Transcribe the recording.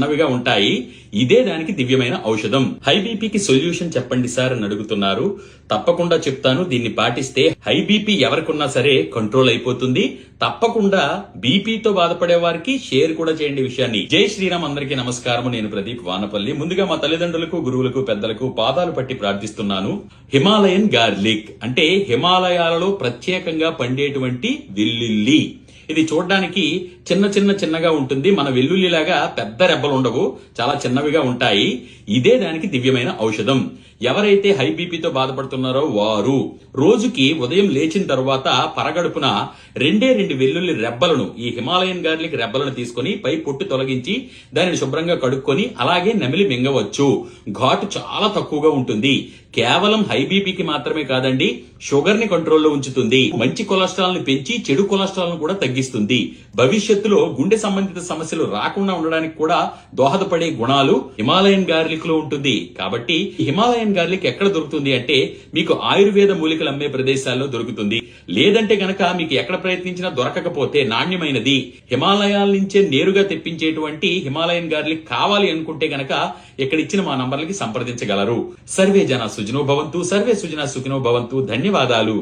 చిన్నవిగా ఉంటాయి. ఇదే దానికి దివ్యమైన ఔషధం. హై బీపీకి సొల్యూషన్ చెప్పండి సార్ అని అడుగుతున్నారు. తప్పకుండా చెప్తాను దీన్ని పాటిస్తే హై బీపీ ఎవరికున్నా సరే కంట్రోల్ అయిపోతుంది. తప్పకుండా బీపీతో బాధపడే వారికి షేర్ కూడా చేయండి విషయాన్ని. జై శ్రీరామ్ అందరికీ నమస్కారం నేను ప్రదీప్ వానపల్లి. ముందుగా మా తల్లిదండ్రులకు గురువులకు పెద్దలకు పాదాలు పట్టి ప్రార్థిస్తున్నాను. హిమాలయన్ గార్లిక్ అంటే హిమాలయాలలో ప్రత్యేకంగా పండేటువంటి వెల్లుల్లి ఇది చూడడానికి చిన్న చిన్న చిన్నగా ఉంటుంది. మన వెల్లుల్లిలాగా పెద్ద రెబ్బలు ఉండవు. చాలా చిన్నవిగా ఉంటాయి. ఇదే దానికి దివ్యమైన ఔషధం. ఎవరైతే హై బీపీతో బాధపడుతున్నారో వారు రోజుకి ఉదయం లేచిన తర్వాత పరగడుపున రెండే రెండు వెల్లుల్లి రెబ్బలను ఈ హిమాలయన్ గార్లిక్ రెబ్బలను తీసుకొని పై పొట్టు తొలగించి దానిని శుభ్రంగా కడుక్కొని అలాగే నమిలి మింగవచ్చు. ఘాటు చాలా తక్కువగా ఉంటుంది. కేవలం హై బీపీకి మాత్రమే కాదండి షుగర్ని కంట్రోల్లో ఉంచుతుంది. మంచి కొలెస్ట్రాల్ని పెంచి చెడు కొలెస్ట్రాల్ను కూడా తగ్గి తగ్గిస్తుంది భవిష్యత్తులో గుండె సంబంధిత సమస్యలు రాకుండా ఉండడానికి కూడా దోహదపడే గుణాలు హిమాలయన్ గార్లిక్లో ఉంటుంది. కాబట్టి హిమాలయన్ గార్లిక్ ఎక్కడ దొరుకుతుంది అంటే మీకు ఆయుర్వేద మూలికలు అమ్మే ప్రదేశాల్లో దొరుకుతుంది. లేదంటే గనక మీకు ఎక్కడ ప్రయత్నించినా దొరకకపోతే నాణ్యమైనది. హిమాలయాల నుంచే నేరుగా తెప్పించేటువంటి హిమాలయన్ గార్లిక్ కావాలి అనుకుంటే గనక ఇక్కడ ఇచ్చిన మా నంబర్లకి సంప్రదించగలరు. సర్వే జన సుజనో భవంతు సర్వే సుజన సుఖినో భవంతు. ధన్యవాదాలు.